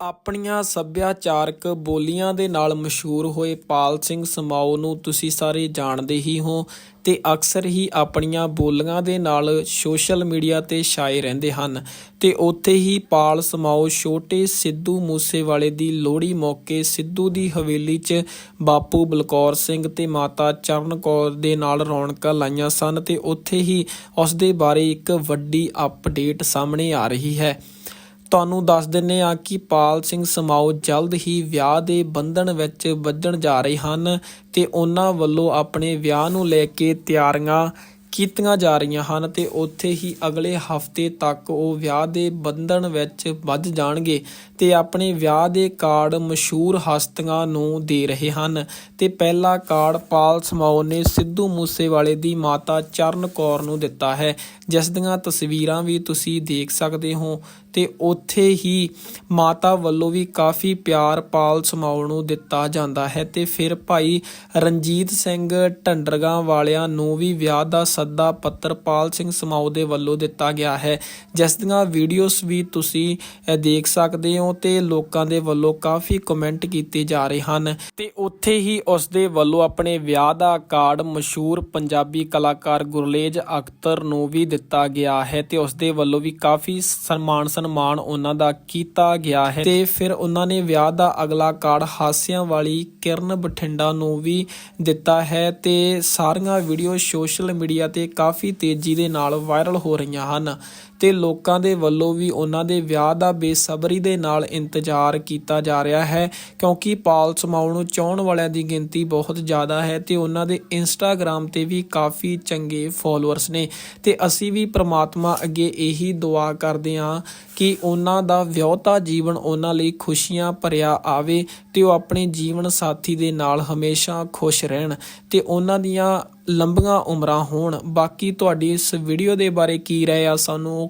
ਆਪਣੀਆਂ ਸੱਭਿਆਚਾਰਕ ਬੋਲੀਆਂ ਦੇ ਨਾਲ ਮਸ਼ਹੂਰ ਹੋਏ ਪਾਲ ਸਿੰਘ ਸਮਾਓ ਨੂੰ ਤੁਸੀਂ ਸਾਰੇ ਜਾਣਦੇ ਹੀ ਹੋ ਤੇ ਅਕਸਰ ਹੀ ਆਪਣੀਆਂ ਬੋਲੀਆਂ ਦੇ ਨਾਲ ਸੋਸ਼ਲ ਮੀਡੀਆ ਤੇ ਛਾਏ ਰਹਿੰਦੇ ਹਨ। ਤੇ ਉੱਥੇ ਹੀ ਪਾਲ ਸਮਾਓ ਛੋਟੇ ਸਿੱਧੂ ਮੂਸੇਵਾਲੇ ਦੀ ਲੋਹੜੀ ਮੌਕੇ ਸਿੱਧੂ ਦੀ ਹਵੇਲੀ 'ਚ ਬਾਪੂ ਬਲਕੌਰ ਸਿੰਘ ਤੇ ਮਾਤਾ ਚਰਨ ਕੌਰ ਦੇ ਨਾਲ ਰੌਣਕਾਂ ਲਾਈਆਂ ਸਨ ਤੇ ਉੱਥੇ ਹੀ ਉਸ ਦੇ ਬਾਰੇ ਇੱਕ ਵੱਡੀ ਅਪਡੇਟ ਸਾਹਮਣੇ ਆ ਰਹੀ ਹੈ। ਤੁਹਾਨੂੰ ਦੱਸ ਦਿੰਨੇ ਆ ਕਿ ਪਾਲ ਸਿੰਘ ਸਮਾਓ ਜਲਦ ਹੀ ਵਿਆਹ ਦੇ ਬੰਧਨ ਵਿੱਚ ਵੱਜਣ ਜਾ ਰਹੇ ਹਨ ਤੇ ਉਹਨਾਂ ਵੱਲੋਂ ਆਪਣੇ ਵਿਆਹ ਨੂੰ ਲੈ ਕੇ ਤਿਆਰੀਆਂ ਕੀਤੀਆਂ ਜਾ ਰਹੀਆਂ ਹਨ ਤੇ ਉੱਥੇ ਹੀ ਅਗਲੇ ਹਫ਼ਤੇ ਤੱਕ ਉਹ ਵਿਆਹ ਦੇ ਬੰਧਨ ਵਿੱਚ ਵੱਜ ਜਾਣਗੇ ਤੇ ਆਪਣੇ ਵਿਆਹ ਦੇ ਕਾਰਡ ਮਸ਼ਹੂਰ ਹਸਤੀਆਂ ਨੂੰ ਦੇ ਰਹੇ ਹਨ। ਤੇ ਪਹਿਲਾ ਕਾਰਡ ਪਾਲ ਸਮਾਓ ਨੇ ਸਿੱਧੂ ਮੂਸੇਵਾਲੇ ਦੀ ਮਾਤਾ ਚਰਨ ਕੌਰ ਨੂੰ ਦਿੱਤਾ ਹੈ। ਜਿਸ ਦੀਆਂ ਤਸਵੀਰਾਂ ਵੀ ਤੁਸੀਂ ਦੇਖ ਸਕਦੇ ਹੋ ਤੇ ਉੱਥੇ ਹੀ ਮਾਤਾ ਵੱਲੋਂ ਵੀ ਕਾਫੀ ਪਿਆਰ ਪਾਲ ਸਮਾਉ ਨੂੰ ਦਿੱਤਾ ਜਾਂਦਾ ਹੈ ਤੇ ਫਿਰ ਭਾਈ ਰਣਜੀਤ ਸਿੰਘ ਢੰਡਰਗਾਂ ਵਾਲਿਆਂ ਨੂੰ ਵੀ ਵਿਆਹ ਦਾ ਸੱਦਾ ਪੱਤਰ ਪਾਲ ਸਿੰਘ ਸਮਾਉ ਦੇ ਵੱਲੋਂ ਦਿੱਤਾ ਗਿਆ ਹੈ। ਜਿਸ ਦੀਆਂ ਵੀਡੀਓਜ਼ ਵੀ ਤੁਸੀਂ ਦੇਖ ਸਕਦੇ ਹੋ ਤੇ ਲੋਕਾਂ ਦੇ ਵੱਲੋਂ ਕਾਫੀ ਕਮੈਂਟ ਕੀਤੇ ਜਾ ਰਹੇ ਹਨ। ਤੇ ਉੱਥੇ ਹੀ ਉਸ ਦੇ ਵੱਲੋਂ ਆਪਣੇ ਵਿਆਹ ਦਾ ਕਾਰਡ ਮਸ਼ਹੂਰ ਪੰਜਾਬੀ ਕਲਾਕਾਰ ਗੁਰਲੇਜ ਅਖਤਰ ਨੂੰ ਵੀ ਦਿੱਤਾ ਗਿਆ ਹੈ ਤੇ ਉਸ ਦੇ ਵੱਲੋਂ ਵੀ ਕਾਫੀ ਸਨਮਾਨ ਸਨਮਾਨ ਉਹਨਾਂ ਦਾ ਕੀਤਾ ਗਿਆ ਹੈ। ਤੇ ਫਿਰ ਉਹਨਾਂ ਨੇ ਵਿਆਹ ਦਾ ਅਗਲਾ ਕਾਰਡ ਹਾਸਿਆਂ ਵਾਲੀ ਕਿਰਨ ਬਠਿੰਡਾ ਨੂੰ ਵੀ ਦਿੱਤਾ ਹੈ ਤੇ ਸਾਰੀਆਂ ਵੀਡੀਓ ਸੋਸ਼ਲ ਮੀਡੀਆ ਤੇ ਕਾਫੀ ਤੇਜ਼ੀ ਦੇ ਨਾਲ ਵਾਇਰਲ ਹੋ ਰਹੀਆਂ ਹਨ। ਤੇ ਲੋਕਾਂ ਦੇ ਵੱਲੋਂ ਵੀ ਉਹਨਾਂ ਦੇ ਵਿਆਹ ਦਾ ਬੇਸਬਰੀ ਦੇ ਨਾਲ ਇੰਤਜ਼ਾਰ ਕੀਤਾ ਜਾ ਰਿਹਾ ਹੈ, ਕਿਉਂਕਿ ਪਾਲ ਸਮਾਉ ਨੂੰ ਚਾਹਣ ਵਾਲਿਆਂ ਦੀ ਗਿਣਤੀ ਬਹੁਤ ਜ਼ਿਆਦਾ ਹੈ ਤੇ ਉਹਨਾਂ ਦੇ ਇੰਸਟਾਗ੍ਰam ਤੇ ਵੀ ਕਾਫੀ ਚੰਗੇ ਫਾਲੋਅਰਸ ਨੇ। ਤੇ ਅਸੀਂ ਵੀ ਪ੍ਰਮਾਤਮਾ ਅੱਗੇ ਇਹੀ ਦੁਆ ਕਰਦੇ ਹਾਂ ਕਿ ਉਹਨਾਂ ਦਾ ਵਿਆਹਤਾ ਜੀਵਨ ਉਹਨਾਂ ਲਈ ਖੁਸ਼ੀਆਂ ਭਰਿਆ ਆਵੇ ਤੇ ਉਹ ਆਪਣੇ ਜੀਵਨ ਸਾਥੀ ਦੇ ਨਾਲ ਹਮੇਸ਼ਾ ਖੁਸ਼ ਰਹਿਣ ਤੇ ਉਹਨਾਂ ਦੀਆਂ ਲੰਬੀਆਂ ਉਮਰਾਂ ਹੋਣ। ਬਾਕੀ ਤੁਹਾਡੀ ਇਸ ਵੀਡੀਓ ਦੇ ਬਾਰੇ ਕੀ ਰਾਏ ਆ ਸਾਨੂੰ